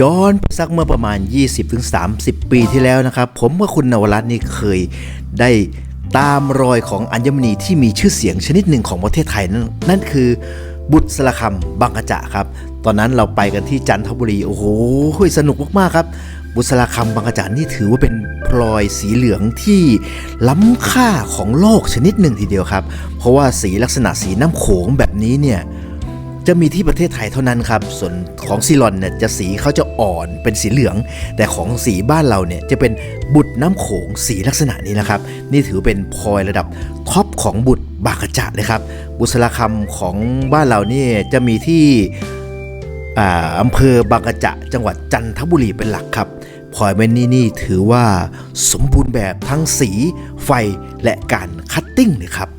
ย้อนไปสักเมื่อประมาณ 20-30 ปีที่แล้วนะครับ ผมกับคุณนวรัตน์นี่เคยได้ตามรอยของอัญมณีที่มีชื่อเสียงชนิดหนึ่งของประเทศไทยนั่นนั่นคือบุตรสละคำบางกระจะครับ ตอนนั้นเราไปกันที่จันทบุรีโอ้โหสนุกมากๆครับ บุษราคำบางกระจะนี่ถือว่าเป็นพลอยสีเหลืองที่ล้ำค่าของโลกชนิดหนึ่งทีเดียวครับ เพราะว่าสีลักษณะสีน้ำโขงแบบนี้เนี่ย จะมีที่ประเทศไทยเท่านั้นครับ ส่วนของซีรอนเนี่ยจะสีเขาจะอ่อนเป็นสีเหลือง แต่ของสีบ้านเราเนี่ยจะเป็นบุตรน้ำโขงสีลักษณะนี้นะครับ นี่ถือเป็นพลอยระดับท็อปของบุตรบางกระจะเลยครับ บุษราคำของบ้านเรานี่จะมีที่อ่าอำเภอบางกระจะจังหวัดจันทบุรีเป็นหลักครับพลอยเมนนี่นี่ถือว่าสมบูรณ์แบบทั้งสี ไฟและการคัตติ้งเลยครับ